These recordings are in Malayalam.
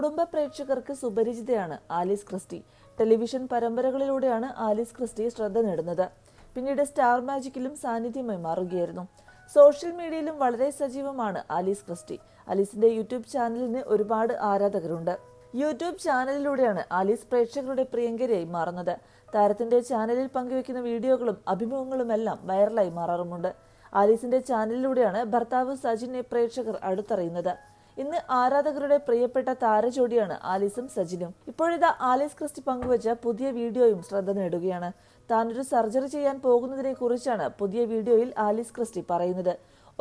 കുടുംബ പ്രേക്ഷകർക്ക് സുപരിചിതയാണ് ആലീസ് ക്രിസ്റ്റി. ടെലിവിഷൻ പരമ്പരകളിലൂടെയാണ് ആലീസ് ക്രിസ്റ്റി ശ്രദ്ധ നേടുന്നത്. പിന്നീട് സ്റ്റാർ മാജിക്കിലും സാന്നിധ്യമായി മാറുകയായിരുന്നു. സോഷ്യൽ മീഡിയയിലും വളരെ സജീവമാണ് ആലീസ് ക്രിസ്റ്റി. ആലീസിന്റെ യൂട്യൂബ് ചാനലിന് ഒരുപാട് ആരാധകരുണ്ട്. യൂട്യൂബ് ചാനലിലൂടെയാണ് ആലീസ് പ്രേക്ഷകരുടെ പ്രിയങ്കരിയായി മാറുന്നത്. താരത്തിന്റെ ചാനലിൽ പങ്കുവെക്കുന്ന വീഡിയോകളും അഭിമുഖങ്ങളും എല്ലാം വൈറലായി മാറാറുമുണ്ട്. ആലീസിന്റെ ചാനലിലൂടെയാണ് ഭർത്താവ് സജിനെ പ്രേക്ഷകർ അടുത്തറിയുന്നത്. ഇന്ന് ആരാധകരുടെ പ്രിയപ്പെട്ട താരജോഡിയാണ് ആലീസും സജിനും. ഇപ്പോഴിതാ ആലീസ് ക്രിസ്റ്റി പങ്കുവച്ച പുതിയ വീഡിയോയും ശ്രദ്ധ നേടുകയാണ്. താനൊരു സർജറി ചെയ്യാൻ പോകുന്നതിനെ കുറിച്ചാണ് പുതിയ വീഡിയോയിൽ ആലീസ് ക്രിസ്റ്റി പറയുന്നത്.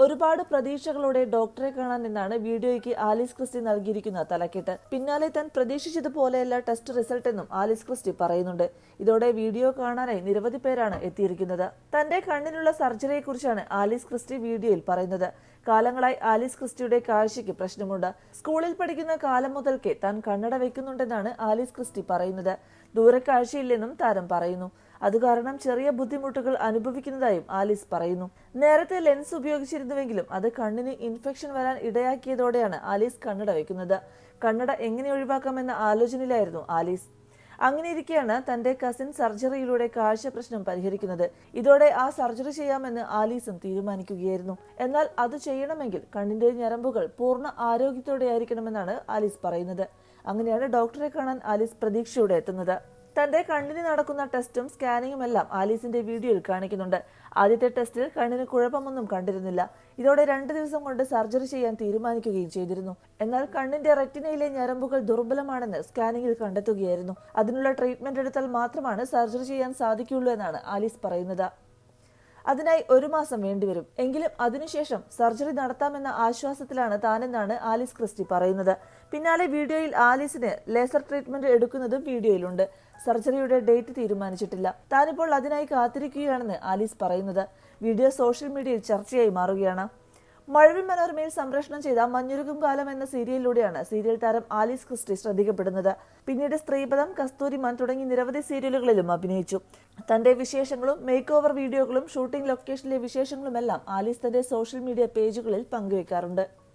ഒരുപാട് പ്രതീക്ഷകളോടെ ഡോക്ടറെ കാണാൻ എന്നാണ് വീഡിയോയ്ക്ക് ആലീസ് ക്രിസ്റ്റി നൽകിയിരിക്കുന്ന തലക്കെട്ട്. പിന്നാലെ താൻ പ്രതീക്ഷിച്ചതുപോലെയല്ല ടെസ്റ്റ് റിസൾട്ട് എന്നും ആലീസ് ക്രിസ്റ്റി പറയുന്നുണ്ട്. ഇതോടെ വീഡിയോ കാണാനായി നിരവധി പേരാണ് എത്തിയിരിക്കുന്നത്. തന്റെ കണ്ണിനുള്ള സർജറിയെ കുറിച്ചാണ് ആലീസ് ക്രിസ്റ്റി വീഡിയോയിൽ പറയുന്നത്. കാലങ്ങളായി ആലീസ് ക്രിസ്റ്റിയുടെ കാഴ്ചയ്ക്ക് പ്രശ്നമുണ്ട്. സ്കൂളിൽ പഠിക്കുന്ന കാലം മുതൽക്കേ താൻ കണ്ണട വെക്കുന്നുണ്ടെന്നാണ് ആലീസ് ക്രിസ്റ്റി പറയുന്നത്. ദൂരക്കാഴ്ചയില്ലെന്നും താരം പറയുന്നു. അത് കാരണം ചെറിയ ബുദ്ധിമുട്ടുകൾ അനുഭവിക്കുന്നതായും ആലിസ് പറയുന്നു. നേരത്തെ ലെൻസ് ഉപയോഗിച്ചിരുന്നുവെങ്കിലും അത് കണ്ണിന് ഇൻഫെക്ഷൻ വരാൻ ഇടയാക്കിയതോടെയാണ് ആലീസ് കണ്ണട വയ്ക്കുന്നത്. കണ്ണട എങ്ങനെ ഒഴിവാക്കാമെന്ന ആലോചനയിലായിരുന്നു ആലീസ്. അങ്ങനെയിരിക്കെയാണ് തന്റെ കസിൻ സർജറിയിലൂടെ കാഴ്ച പ്രശ്നം പരിഹരിക്കുന്നത്. ഇതോടെ ആ സർജറി ചെയ്യാമെന്ന് ആലീസും തീരുമാനിക്കുകയായിരുന്നു. എന്നാൽ അത് ചെയ്യണമെങ്കിൽ കണ്ണിന്റെ ഞരമ്പുകൾ പൂർണ ആരോഗ്യത്തോടെയായിരിക്കണമെന്നാണ് ആലീസ് പറയുന്നത്. അങ്ങനെയാണ് ഡോക്ടറെ കാണാൻ ആലീസ് പ്രതീക്ഷയോടെ എത്തുന്നത്. തന്റെ കണ്ണിന് നടക്കുന്ന ടെസ്റ്റും സ്കാനിങ്ങും എല്ലാം ആലീസിന്റെ വീഡിയോയിൽ കാണിക്കുന്നുണ്ട്. ആദ്യത്തെ ടെസ്റ്റിൽ കണ്ണിന് കുഴപ്പമൊന്നും കണ്ടിരുന്നില്ല. ഇതോടെ രണ്ട് ദിവസം കൊണ്ട് സർജറി ചെയ്യാൻ തീരുമാനിക്കുകയും ചെയ്തിരുന്നു. എന്നാൽ കണ്ണിന്റെ റെറ്റിനയിലെ ഞരമ്പുകൾ ദുർബലമാണെന്ന് സ്കാനിങ്ങിൽ കണ്ടെത്തുകയായിരുന്നു. അതിനുള്ള ട്രീറ്റ്മെന്റ് എടുത്താൽ മാത്രമാണ് സർജറി ചെയ്യാൻ സാധിക്കുള്ളൂ എന്നാണ് ആലീസ് പറയുന്നത്. അതിനായി ഒരു മാസം വേണ്ടിവരും എങ്കിലും അതിനുശേഷം സർജറി നടത്താമെന്ന ആശ്വാസത്തിലാണ് താനെന്നാണ് ആലീസ് ക്രിസ്റ്റി പറയുന്നത്. പിന്നാലെ വീഡിയോയിൽ ആലീസിന് ലേസർ ട്രീറ്റ്മെന്റ് എടുക്കുന്നതും വീഡിയോയിലുണ്ട്. സർജറിയുടെ ഡേറ്റ് തീരുമാനിച്ചിട്ടില്ല. താനിപ്പോൾ അതിനായി കാത്തിരിക്കുകയാണെന്ന് ആലീസ് പറയുന്നത്. വീഡിയോ സോഷ്യൽ മീഡിയയിൽ ചർച്ചയായി മാറുകയാണ്. മഴവിൽ മനോരമയിൽ സംപ്രേഷണം ചെയ്ത മഞ്ഞുരുകും കാലം എന്ന സീരിയലിലൂടെയാണ് സീരിയൽ താരം ആലീസ് ക്രിസ്റ്റി ശ്രദ്ധിക്കപ്പെടുന്നത്. പിന്നീട് സ്ത്രീപദം കസ്തൂരിമാൻ തുടങ്ങി നിരവധി സീരിയലുകളിലും അഭിനയിച്ചു. തന്റെ വിശേഷങ്ങളും മേക്ക് ഓവർ വീഡിയോകളും ഷൂട്ടിംഗ് ലൊക്കേഷനിലെ വിശേഷങ്ങളുമെല്ലാം ആലീസ് തന്റെ സോഷ്യൽ മീഡിയ പേജുകളിൽ പങ്കുവെക്കാറുണ്ട്.